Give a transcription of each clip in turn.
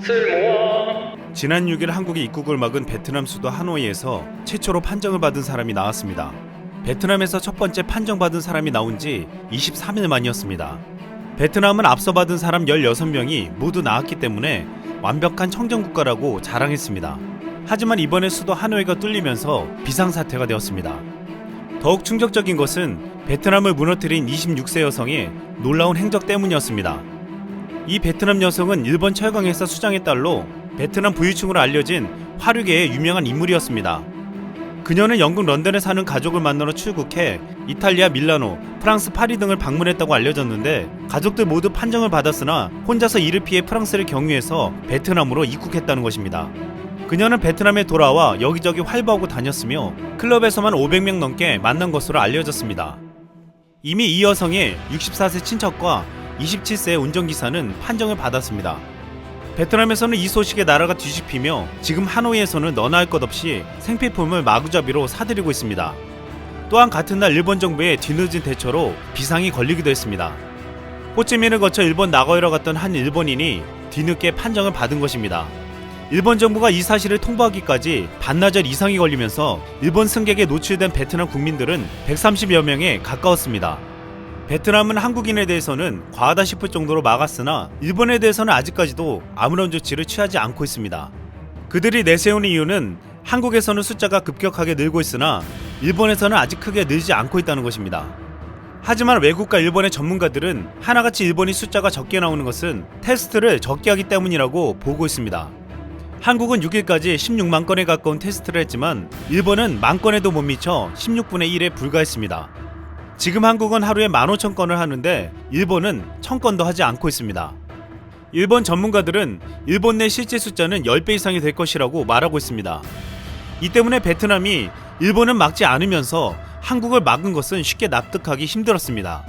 쓸모와 지난 6일 한국의 입국을 막은 베트남 수도 하노이에서 최초로 판정을 받은 사람이 나왔습니다. 베트남에서 첫 번째 판정받은 사람이 나온 지 23일 만이었습니다. 베트남은 앞서 받은 사람 16명이 모두 나왔기 때문에 완벽한 청정국가라고 자랑했습니다. 하지만 이번에 수도 하노이가 뚫리면서 비상사태가 되었습니다. 더욱 충격적인 것은 베트남을 무너뜨린 26세 여성의 놀라운 행적 때문이었습니다. 이 베트남 여성은 일본 철강회사 수장의 딸로 베트남 부유층으로 알려진 화류계의 유명한 인물이었습니다. 그녀는 영국 런던에 사는 가족을 만나러 출국해 이탈리아 밀라노, 프랑스 파리 등을 방문했다고 알려졌는데 가족들 모두 판정을 받았으나 혼자서 이를 피해 프랑스를 경유해서 베트남으로 입국했다는 것입니다. 그녀는 베트남에 돌아와 여기저기 활보하고 다녔으며 클럽에서만 500명 넘게 만난 것으로 알려졌습니다. 이미 이 여성의 64세 친척과 27세 운전기사는 판정을 받았습니다. 베트남에서는 이 소식에 나라가 뒤집히며 지금 하노이에서는 너나 할 것 없이 생필품을 마구잡이로 사들이고 있습니다. 또한 같은 날 일본 정부의 뒤늦은 대처로 비상이 걸리기도 했습니다. 호치민을 거쳐 일본 나고야로 갔던 한 일본인이 뒤늦게 판정을 받은 것입니다. 일본 정부가 이 사실을 통보하기까지 반나절 이상이 걸리면서 일본 승객에 노출된 베트남 국민들은 130여 명에 가까웠습니다. 베트남은 한국인에 대해서는 과하다 싶을 정도로 막았으나 일본에 대해서는 아직까지도 아무런 조치를 취하지 않고 있습니다. 그들이 내세우는 이유는 한국에서는 숫자가 급격하게 늘고 있으나 일본에서는 아직 크게 늘지 않고 있다는 것입니다. 하지만 외국과 일본의 전문가들은 하나같이 일본이 숫자가 적게 나오는 것은 테스트를 적게 하기 때문이라고 보고 있습니다. 한국은 6일까지 16만 건에 가까운 테스트를 했지만 일본은 만 건에도 못 미쳐 16분의 1에 불과했습니다. 지금 한국은 하루에 15,000건을 하는데 일본은 1,000건도 하지 않고 있습니다. 일본 전문가들은 일본 내 실제 숫자는 10배 이상이 될 것이라고 말하고 있습니다. 이 때문에 베트남이 일본은 막지 않으면서 한국을 막은 것은 쉽게 납득하기 힘들었습니다.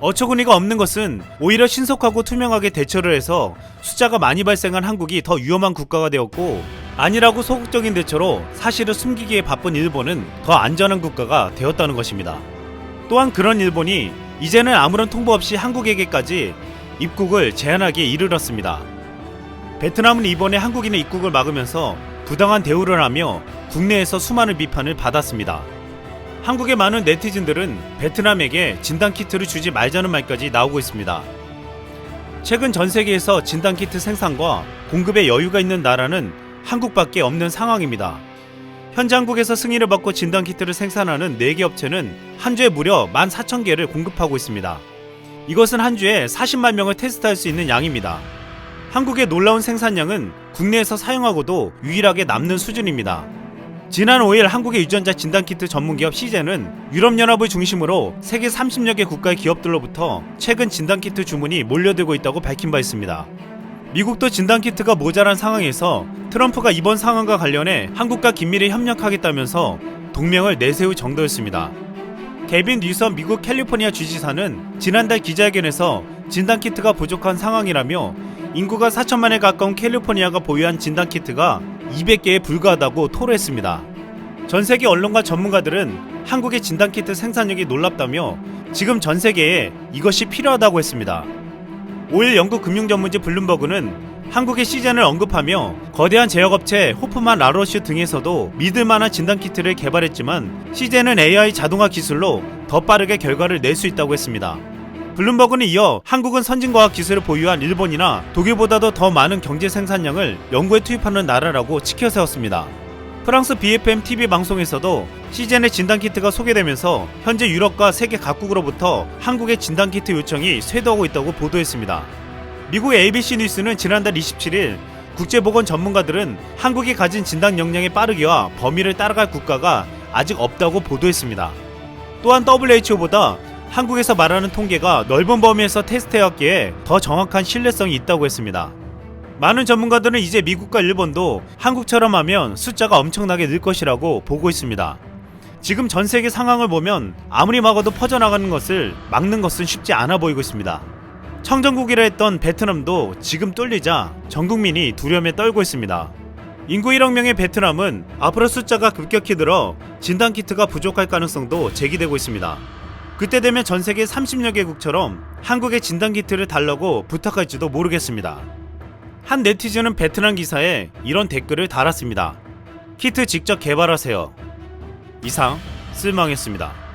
어처구니가 없는 것은 오히려 신속하고 투명하게 대처를 해서 숫자가 많이 발생한 한국이 더 위험한 국가가 되었고 아니라고 소극적인 대처로 사실을 숨기기에 바쁜 일본은 더 안전한 국가가 되었다는 것입니다. 또한 그런 일본이 이제는 아무런 통보 없이 한국에게까지 입국을 제한하기에 이르렀습니다. 베트남은 이번에 한국인의 입국을 막으면서 부당한 대우를 하며 국내에서 수많은 비판을 받았습니다. 한국의 많은 네티즌들은 베트남에게 진단키트를 주지 말자는 말까지 나오고 있습니다. 최근 전 세계에서 진단키트 생산과 공급에 여유가 있는 나라는 한국밖에 없는 상황입니다. 현재 한국에서 승인을 받고 진단키트를 생산하는 4개 업체는 한 주에 무려 14,000개를 공급하고 있습니다. 이것은 한 주에 40만 명을 테스트할 수 있는 양입니다. 한국의 놀라운 생산량은 국내에서 사용하고도 유일하게 남는 수준입니다. 지난 5일 한국의 유전자 진단키트 전문기업 시젠은 유럽연합을 중심으로 세계 30여 개 국가의 기업들로부터 최근 진단키트 주문이 몰려들고 있다고 밝힌 바 있습니다. 미국도 진단키트가 모자란 상황에서 트럼프가 이번 상황과 관련해 한국과 긴밀히 협력하겠다면서 동맹을 내세울 정도였습니다. 개빈 뉴섬 미국 캘리포니아 주지사는 지난달 기자회견에서 진단키트가 부족한 상황이라며 인구가 4천만에 가까운 캘리포니아가 보유한 진단키트가 200개에 불과하다고 토로했습니다. 전 세계 언론과 전문가들은 한국의 진단키트 생산력이 놀랍다며 지금 전 세계에 이것이 필요하다고 했습니다. 5일 영국 금융 전문지 블룸버그는 한국의 시즌을 언급하며 거대한 제약업체 호프만 라로슈 등에서도 믿을 만한 진단키트를 개발했지만 시젠은 AI 자동화 기술로 더 빠르게 결과를 낼 수 있다고 했습니다. 블룸버그는 이어 한국은 선진과학 기술을 보유한 일본이나 독일보다도 더 많은 경제 생산량을 연구에 투입하는 나라라고 치켜 세웠습니다. 프랑스 BFM TV 방송에서도 시젠의 진단키트가 소개되면서 현재 유럽과 세계 각국으로부터 한국의 진단키트 요청이 쇄도하고 있다고 보도했습니다. 미국 ABC 뉴스는 지난달 27일 국제보건 전문가들은 한국이 가진 진단 역량의 빠르기와 범위를 따라갈 국가가 아직 없다고 보도했습니다. 또한 WHO보다 한국에서 말하는 통계가 넓은 범위에서 테스트해왔기에 더 정확한 신뢰성이 있다고 했습니다. 많은 전문가들은 이제 미국과 일본도 한국처럼 하면 숫자가 엄청나게 늘 것이라고 보고 있습니다. 지금 전 세계 상황을 보면 아무리 막아도 퍼져나가는 것을 막는 것은 쉽지 않아 보이고 있습니다. 청정국이라 했던 베트남도 지금 뚫리자 전 국민이 두려움에 떨고 있습니다. 인구 1억 명의 베트남은 앞으로 숫자가 급격히 늘어 진단키트가 부족할 가능성도 제기되고 있습니다. 그때 되면 전 세계 30여 개국처럼 한국의 진단키트를 달라고 부탁할지도 모르겠습니다. 한 네티즌은 베트남 기사에 이런 댓글을 달았습니다. 키트 직접 개발하세요. 이상 쓸망했습니다.